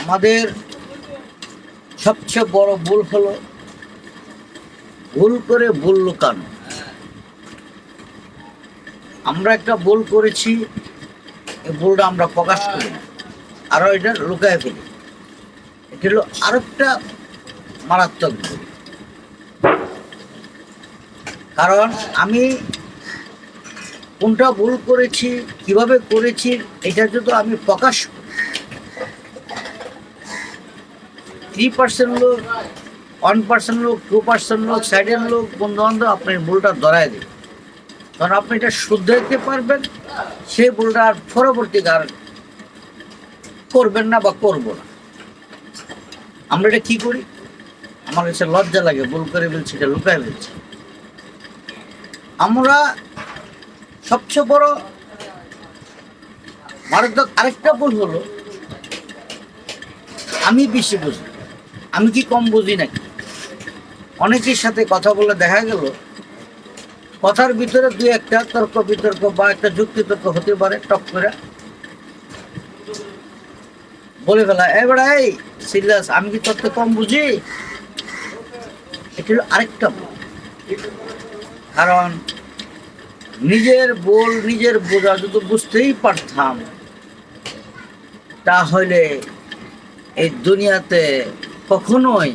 আমাদের সবচেয়ে বড় ভুল হলো ভুল করে ভুল লুকানো। আমরা একটা ভুল করেছি এই ভুলটা আমরা প্রকাশ করি আরও এটা লুকায় ফেলি। এটা হলো আরেকটা মারাত্মক ভুল। কারণ আমি কোনটা ভুল করেছি, কীভাবে করেছি এটা যদি আমি প্রকাশ থ্রি পার্সেন্ট লোক ওয়ান পার্সেন্ট লোক টু পার্সেন্ট লোক সাইডের লোক বন্ধু বান্ধব ভুলটা ধরায় দেবে। কারণ আপনি এটা শুদ্ধ দিতে পারবেন, সেই ভুলটা আর পরবর্তীতে আর করবেন না বা করব না। আমরা এটা কি করি? আমার কাছে লজ্জা লাগে, ভুল করে বলছি এটা লুকায় ফেলছি। আমরা সবচেয়ে বড় মারাত্মক আরেকটা ভুল হলো, আমি বেশি বুঝি। আমি কি কম বুঝি নাকি? অনেকের সাথে কথা বলে দেখা গেল, কথার ভিতরে দুই একটা তর্ক বিতর্ক বা একটা যুক্তি তর্ক হতে পারে, টক করে। বলে ফেলা এবার এই, সিরিয়াস, আমি কি তত্ত্ব কম বুঝি? এটা হলো আরেকটা কারণ নিজের বোল নিজের বোঝা যদি বুঝতেই পারতাম, তাহলে এই দুনিয়াতে কখনোই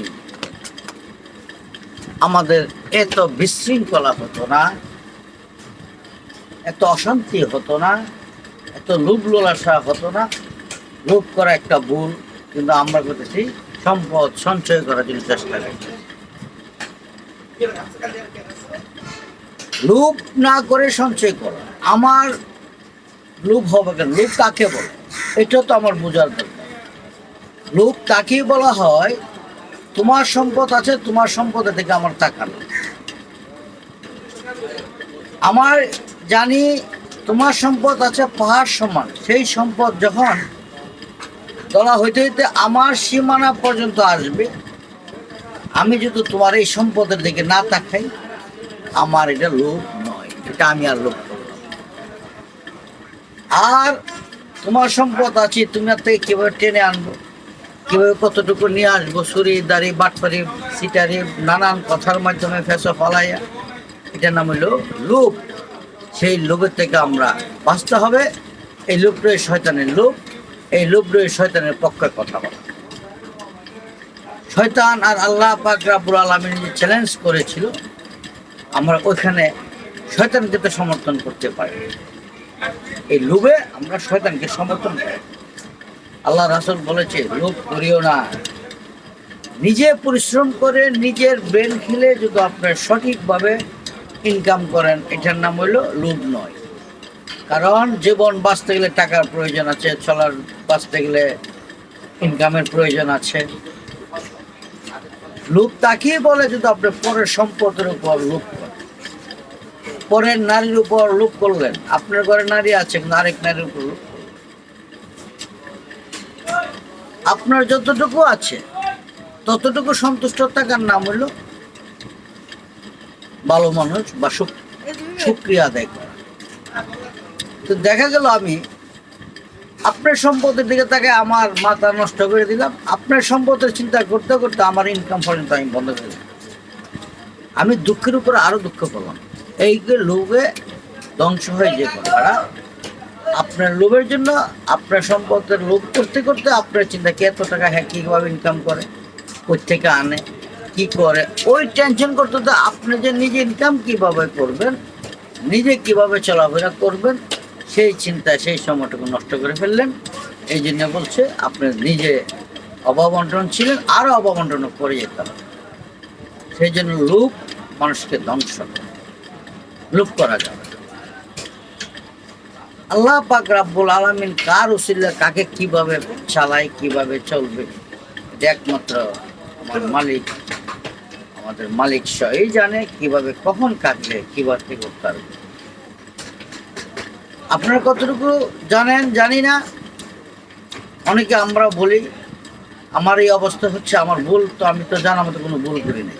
আমাদের এত বিশৃঙ্খলা হতো না, এত অশান্তি হতো না, এত লোভ লোলাসা হতো না। লোভ করা একটা ভুল, কিন্তু আমরা করতেছি সম্পদ সঞ্চয় করার জন্য চেষ্টা করছি। লোভ না করে সঞ্চয় করো। আমার লোভ হবে কেন? লোভ কাকে বলে? এটা তো আমার বোঝার দরকার। লোভ কাকে বলা হয়? তোমার সম্পদ আছে, তোমার সম্পদের থেকে আমার তাকানো আমার জানি তোমার সম্পদ আছে পাহাড় সমান। সেই সম্পদ যখন তোলা হইতে হইতে আমার সীমানা পর্যন্ত আসবে, আমি যদি তোমার এই সম্পদের দিকে না তাকাই আমার এটা লোভ নয়, এটা আমি আর লোভ করলাম আর তোমার সম্পদ আছে, তুমি আর থেকে কীভাবে টেনে আনব? কীভাবে কতটুকু নিয়ে আসব? সুরি দাড়ি বাটপারি সিটারি, নানান কথার মাধ্যমে ফেসো ফলাইয়া। এটার নাম হলো লোভ। সেই লোভের থেকে আমরা বাঁচতে হবে। এই লোভটাই শয়তানের লোভ। এই লোভটাই শয়তানের পক্ষে কথা বলা। শয়তান আর আল্লাহ পাক আলামিন যে চ্যালেঞ্জ করেছিল আমরা ওইখানে শয়তানকে তো সমর্থন করতে পারি। এই লোভে আমরা শয়তানকে সমর্থন করি। আল্লাহ রাসুল বলেছে, লোভ করিও না। নিজে পরিশ্রম করে নিজের ব্রেন খেলে যদি আপনার সঠিকভাবে ইনকাম করেন, এটার নাম হইল লোভ নয়। কারণ জীবন বাঁচতে গেলে টাকার প্রয়োজন আছে, চলার, বাঁচতে গেলে ইনকামের প্রয়োজন আছে। লোভ তাকেই বলে যদি আপনি পরের সম্পদের উপর লোভ করেন। পরের নারীর উপর লোভ করলেন। আপনার ঘরে নারী আছে আরেক নারীর উপর লোভ আপনার যতটুকু আছে ততটুকু সন্তুষ্ট থাকার নাম হলো ভালো মানুষ বা শুক্রিয়া আদায় করা। তো দেখা গেল আমি আপনার সম্পদের দিকে তাকে আমার মাথা নষ্ট করে দিলাম। আপনার সম্পদের চিন্তা করতে করতে আমার ইনকাম পর্যন্ত আমি বন্ধ করে দিলাম। আমি দুঃখের উপরে আরও দুঃখ পেলাম এই যে লোভে ধ্বংস হয়ে যে কথাটা, আপনার লোভের জন্য আপনার সম্পদের লোভ করতে করতে আপনার চিন্তা কে এত টাকা হ্যাঁ কীভাবে ইনকাম করে কোথ থেকে আনে, কি করে? ওই টেনশন করতে তো আপনি যে নিজে ইনকাম কীভাবে করবেন, নিজে কীভাবে চলাফেরা করবেন সেই চিন্তায় সেই সময়টুকু নষ্ট করে ফেললেন। এই জন্য বলছে আপনি নিজে অভাবন্টন ছিলেন আরও অভাবন্টন করে যেতে। হবে সেই জন্য লোভ মানুষকে ধ্বংস লোভ করা যাবে আল্লাহ পাক রাব্বুল আলামিন কার উসিল্লা কাকে কীভাবে চালায়, কীভাবে চলবে? এটা একমাত্র আমার মালিক, আমাদের মালিক সবই জানে কীভাবে, কখন কাটবে, কীভাবে করতে পারবে আপনারা কতটুকু জানেন, জানি না। অনেকে আমরা বলি, আমার এই অবস্থা হচ্ছে, আমার ভুল, তো আমি তো জানা মতো কোনো ভুল করি নাই।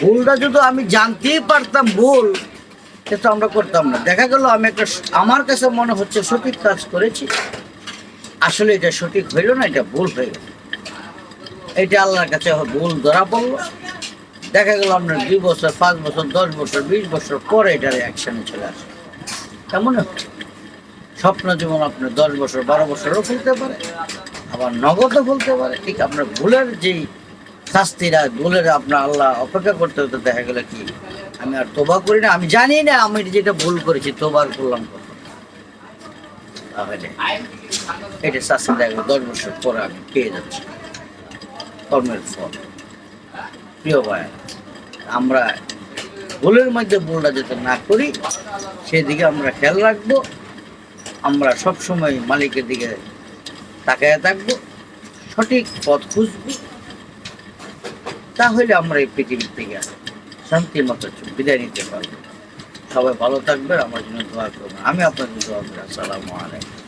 ভুলটা যদি আমি জানতেই পারতাম ভুল কিন্তু আমরা করতাম না। দেখা গেল, আমি একটা আমার কাছে মনে হচ্ছে সঠিক কাজ করেছি। আসলে এটা সঠিক হইল না, এটা ভুল হয়ে গেল এটা আল্লাহর কাছে ভুল ধরা পড়ল। দেখা গেল, আপনার দুই বছর, পাঁচ বছর, দশ বছর, বিশ বছর পরে এটার অ্যাকশনে চলে আসে কেমন স্বপ্ন জীবন আপনার দশ বছর, বারো বছরও ফুলতে পারে, আবার নগদও ফুলতে পারে। ঠিক আপনার ভুলের যেই শাস্তিরা, ভুলের আপনার আল্লাহ অপেক্ষা করতে হতে দেখা গেলে কি, আমি আর তোবা করি না, আমি জানি না আমি যেটা ভুল করেছি তোবার করলাম তাহলে এটা শাস্তি দেখা দশ বছর পরে আমি পেয়ে যাচ্ছি। কর্মের ফল। প্রিয় ভাই আমরা ভুলের মধ্যে ভুলটা যাতে না করি সেদিকে আমরা খেয়াল রাখব। আমরা সব সময় মালিকের দিকে তাকায় থাকব, সঠিক পথ খুঁজবো। তাহলে আমরা এই পৃথিবীর থেকে শান্তির মতো বিদায় নিতে পারব। সবাই ভালো থাকবে আমার জন্য দোয়া করবেন। আমি আপনাদের দোয়া করি। আসসালামু আলাইকুম।